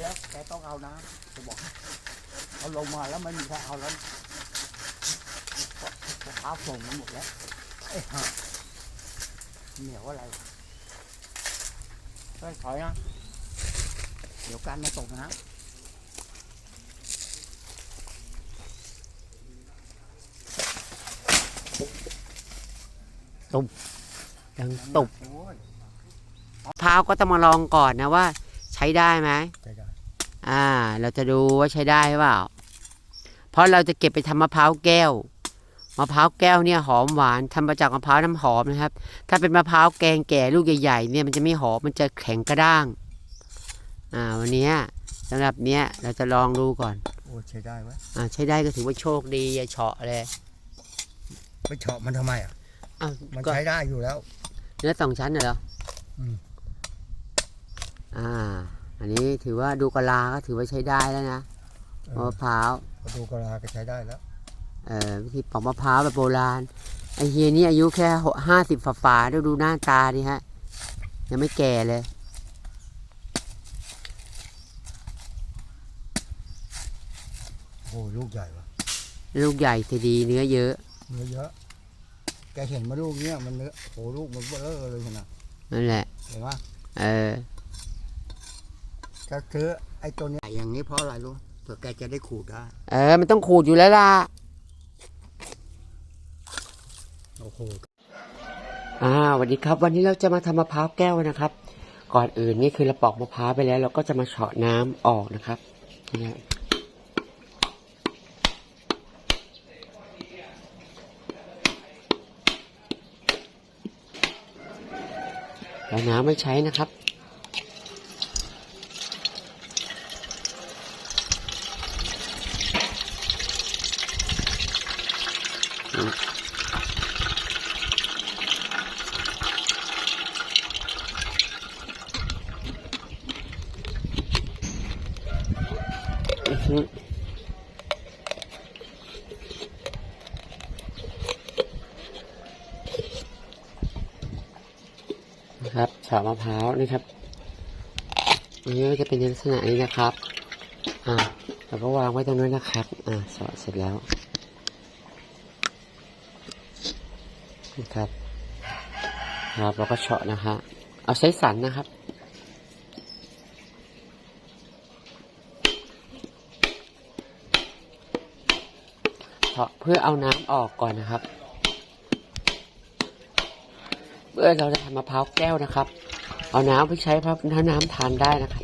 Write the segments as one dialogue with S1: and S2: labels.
S1: แล้วแกต้องเอานะจะบอกเอาลงมาแล้วไม่มีใครเอาแล้วมะพร้าวส่งมันหมดแล้วไอ้ห่าเหนียวอะไรช่วยถอยนะเดี๋ยวการมาตกนะ
S2: ยังตุบ
S1: โอ้ย
S2: มะพร้าวก็ต้องมาลองก่อนนะว่า ใช้ได้ไหม
S1: ใช่ได้
S2: อ่า เราจะดูว่าใช้ได้หรือเปล่า เพราะเราจะเก็บไปทำมะพร้าวแก้ว มะพร้าวแก้วเนี่ยหอมหวานทำมาจากมะพร้าวน้ำหอมนะครับ ถ้าเป็นมะพร้าวแกงแก่ลูกใหญ่ๆเนี่ยมันจะไม่หอม มันจะแข็งกระด้าง อ่า วันเนี้ยสำหรับเนี้ยเราจะลองดูก่อน
S1: โอ้ยใช้ได้ไหม
S2: อ่า ใช้ได้ก็ถือว่าโชคดีอย่าเฉาะเลย
S1: ไปเฉาะมันทำไมอะ
S2: อ้าว
S1: มัน
S2: ก็
S1: ใช้ได้อยู่แล้ว
S2: เนื้อสองชั้นน่ะเหรออ
S1: ม
S2: อ่า อันนี้ถือว่าดูกะลาก็ถือว่าใช้ได้แล้วนะ
S1: เอ
S2: มะ
S1: อ
S2: พร้าว
S1: ประตูกะลาก็ใช้ได้แล้ว
S2: เอ่อวิธีปอกมะพร้าวแบบโบราณไอเฮียนี่อายุแค่ห้าสิบฝ่าๆดูดูหน้าตาดิฮะ ยังไม่แก่เลย
S1: โอ้ลูกใหญ่วะ
S2: ลูกใหญ่ทีดีเนื้อเยอะ
S1: เนื้อเยอะ แกเห็นมาลูกเนี้ยมันเนื้อโอ้ลูกมันเบลอเลยขนาด
S2: นั่นแหละ
S1: เห็นไหม
S2: เออ
S1: ก็คือไอ้ตัวเนี้ยอย่างนี้เพราะอะไรรู้เผื่อแกจะได้ขูดได้
S2: เออ มันต้องขูดอยู่แล้วล่ะ
S1: โอ้โห
S2: อ่าสวัสดีครับ วันนี้เราจะมาทำมะพร้าวแก้วนะครับ ก่อนอื่นนี่คือเราปอกมะพร้าวไปแล้ว เราก็จะมาเฉาะน้ำออกนะครับนี่ฮะแล้วน้ำไม่ใช้นะครับ อือฮึนะครับเฉาะมะพร้าวนะครับอันนี้ก็จะเป็นลักษณะนี้นะครับ อ่าเราก็วางไว้ตรงนั้นนะครับ อ่าเฉาะเสร็จแล้วนะครับ ครับเราก็เฉาะนะฮะเอาใช้สันนะครับเฉาะเพื่อเอาน้ำออกก่อนนะครับ เมื่อเราจะทำมะพร้าวแก้วนะครับ เอาน้ำไปใช้พราะถ้าน้ำทานได้นะครับ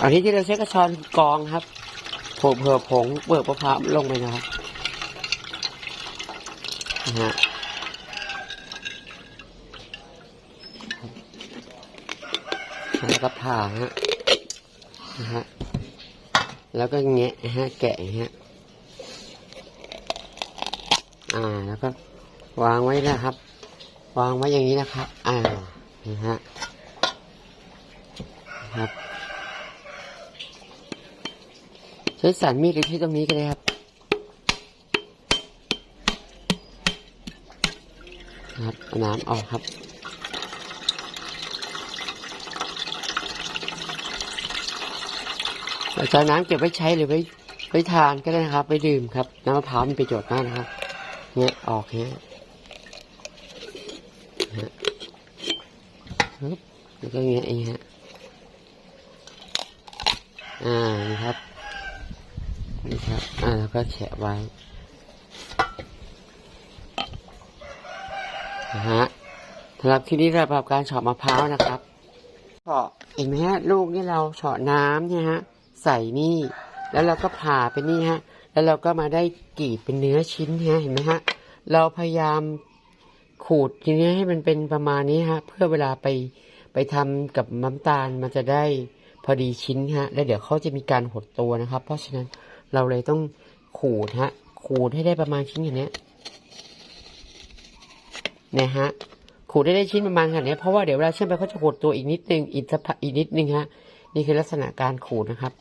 S2: อันนี้ที่เราใช้กระชอนกรองครับผงเผื่อผงเบิกมะพร้าวลงไปนะครับนะฮะแล้วก็ผ่าฮะนะฮะแล้วก็แงะฮะแกะฮะ อ่าแล้วก็วางไว้นะครับ วางไว้อย่างนี้นะครับ อ่านะฮะครับใช้สันมีดหรือใช้ตรงนี้ก็ได้ครับครับเอาน้ำออกครับเราจะน้ำเก็บไว้ใช้หรือไว้ไว้ทานก็ได้นะครับไว้ดื่มครับ น้ำมะพร้าวมีประโยชน์มากนะครับ เนี่ยออกเนี่ยฮะปึ๊บแล้วก็เงี้ยเองฮะอ่านี่ครับนี่ครับอ่าแล้วก็แฉะไว้นะฮะสำหรับที่นี้ระบบการเฉาะมะพร้าวนะครับเฉาะเห็นไหมฮะลูกนี่เราเฉาะน้ำเนี่ยฮะใส่นี่ แล้วเราก็ผ่าไปนี่ฮะ แล้วเราก็มาได้กรีดเป็นเนื้อชิ้นฮะเห็นไหมฮะ เราพยายามขูดทีนี้ให้มันเป็นประมาณนี้ฮะ เพื่อเวลาไปไปทำกับน้ำตาลมันจะได้พอดีชิ้นฮะ แล้วเดี๋ยวเขาจะมีการหดตัวนะครับ เพราะฉะนั้นเราเลยต้องขูดฮะ ขูดให้ได้ประมาณชิ้นอย่างเนี้ยนะฮะ ขูดได้ได้ชิ้นประมาณขนาดนี้เพราะว่าเดี๋ยวเวลาเชื่อมไปเขาจะหดตัวอีกนิดนึงอีกสักพักอีกนิดนึงฮะ นี่คือลักษณะการขูดนะครับ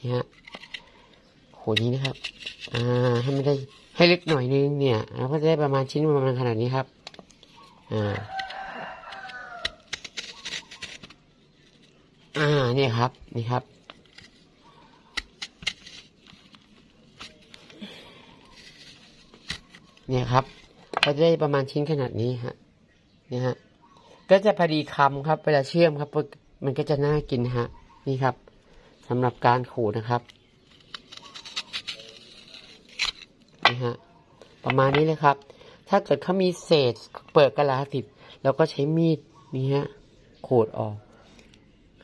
S2: นี่ฮะ ขูดนี้นะครับ อ่า ให้มันได้ให้ลึกหน่อยนึงเนี่ยเราก็จะได้ประมาณชิ้นประมาณขนาดนี้ครับ อ่า อ่า เนี่ยครับ นี่ครับ เนี่ยครับ ก็จะได้ประมาณชิ้นขนาดนี้ฮะ เนี่ยฮะ ก็จะพอดีคำครับ เวลาเชื่อมครับ มันก็จะน่ากินฮะ นี่ครับสำหรับการขูดนะครับ นี่ฮะประมาณนี้เลยครับ ถ้าเกิดเขามีเศษเปลือกกะลาติดเราก็ใช้มีดนี่ฮะขูดออก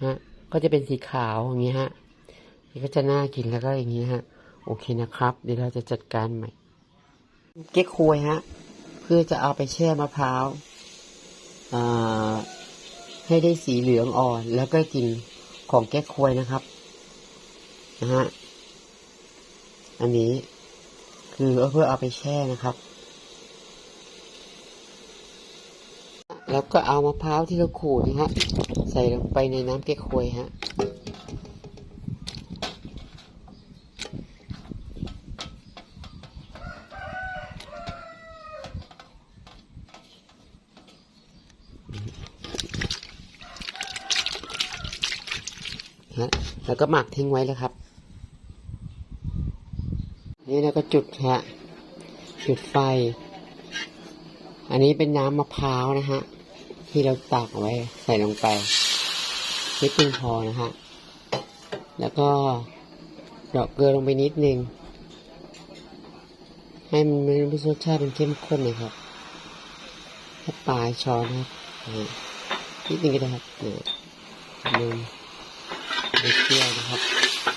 S2: ฮะก็จะเป็นสีขาวอย่างนี้ฮะนี่ก็จะน่ากินแล้วก็อย่างนี้ฮะ โอเคนะครับ เดี๋ยวเราจะจัดการใหม่ เก๊กควยฮะ เพื่อจะเอาไปแช่มะพร้าวอ่าให้ได้สีเหลืองอ่อน แล้วก็กินของแก๊กควยนะครับนะฮะอันนี้ คือเพื่อเอาไปแช่นะครับ แล้วก็เอามะพร้าวที่เราขูดนะฮะใส่ลงไปในน้ำเก๊กควยฮะฮะแล้วก็หมักทิ้งไว้เลยครับ นี่เราก็จุดฮะจุดไฟ อันนี้เป็นน้ำมะพร้าวนะฮะ ที่เราตักเอาไว้ใส่ลงไปนิดนึงพอนะฮะ แล้วก็ดอกเกลือลงไปนิดนึง ให้มันมีรสชาติเป็นเข้มข้นเลยครับแค่ปลายช้อนนะครับนิดนึงก็ได้ครับเนี่ยนมไปเคี่ยวนะครับ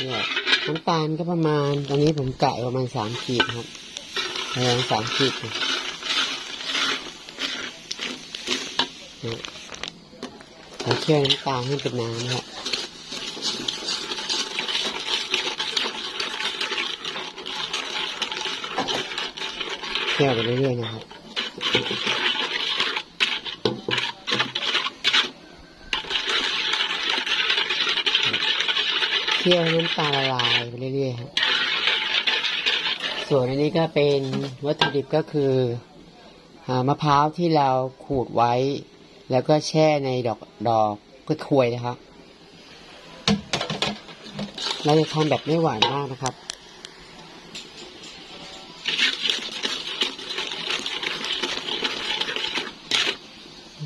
S2: เคี่ยน้ำตาลก็ประมาณ ตอนนี้ผมกะประมาณสามขีดครับประมาณสามขีดนะเนี่ยเราเคี่ยวน้ำตาลให้เป็นน้ำนะครับเคี่ยวไปเรื่อยๆนะครับ เคี่ยวให้น้ำตาลละลายไปเรื่อยๆครับส่วนอันนี้ก็เป็นวัตถุดิบก็คือมะพร้าวที่เราขูดไว้ แล้วก็แช่ในดอกดอกกล้วยควยนะครับเราจะทำแบบไม่หวานมากนะครับ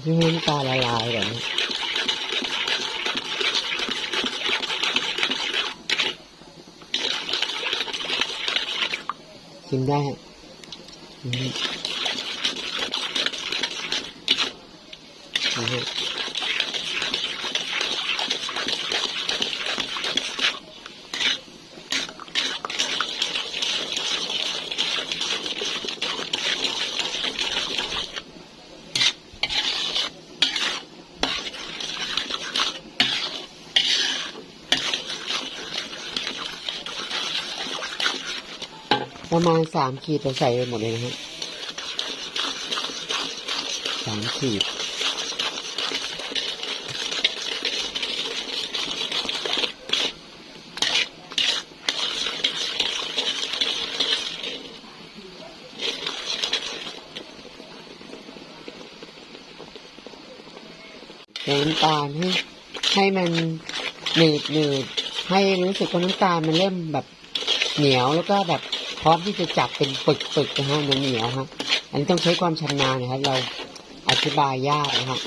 S2: เพื่อน้ำตาละลายแบบนี้ กินได้นี่ ประมาณสามขีดเราใส่ไปหมดเลยนะฮะสามขีดเติมน้ำตาลให้ให้มันหนืดหนืดให้รู้สึกว่าน้ำตาลมันเริ่มแบบเหนียวแล้วก็แบบ พร้อมที่จะจับเป็นปึกๆนะฮะเหนียวๆฮะอันนี้ต้องใช้ความชำนาญนะครับเราอธิบายยากนะฮะ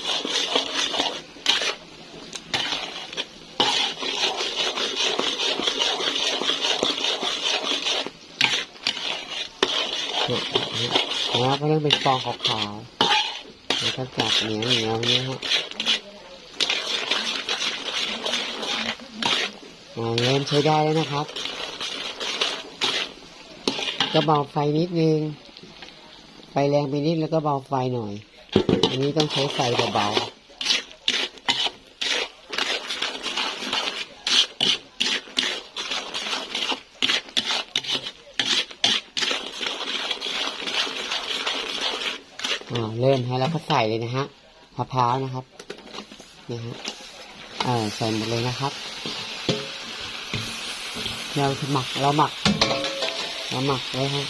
S2: เนี่ยเนี่ยแล้วก็เริ่มเป็นฟองขาวๆแล้วก็จับเหนียวเหนียวๆเนี่ยฮะอ่าเริ่มใช้ได้แล้วนะครับ ก็เบาไฟนิดนึง ไฟแรงไปนิดแล้วก็เบาไฟหน่อย อันนี้ต้องใช้ไฟเบาๆเริ่มฮะแล้วก็ใส่เลยนะฮะมะพร้าวนะครับนี่ฮะอ่าใส่หมดเลยนะครับ เราหมักเราหมัก มหมักไว้ให้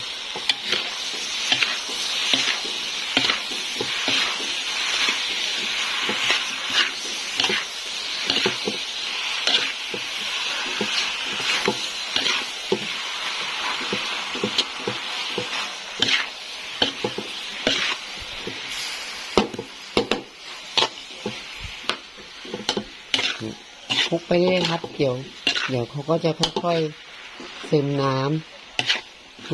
S2: คลุกไปเรื่อยครับ เดี๋ยว เดี๋ยวเขาก็จะค่อยๆซึมน้ำ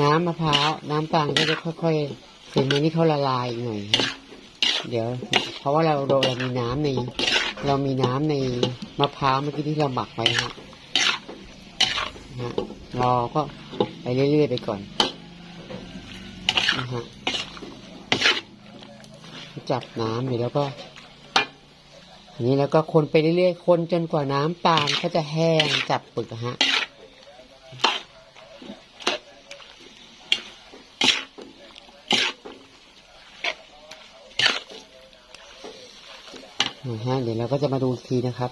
S2: น้ำมะพร้าวน้ำตาลก็จะค่อยๆซึมอันนี้เขาละลายอีกหน่อยเดี๋ยว เพราะว่าเราเราเรามีน้ำใน เรามีน้ำในมะพร้าวเมื่อกี้ที่เราหมักไว้ฮะนะฮะรอก็ไปเรื่อยๆไปก่อนนะฮะจับน้ำเดี๋ยวแล้วก็อันนี้แล้วก็คนไปเรื่อยๆ คนจนกว่าน้ำตาลก็จะแห้งจับปึกฮะ นะฮะเดี๋ยวเราก็จะมาดูอีกทีนะครับ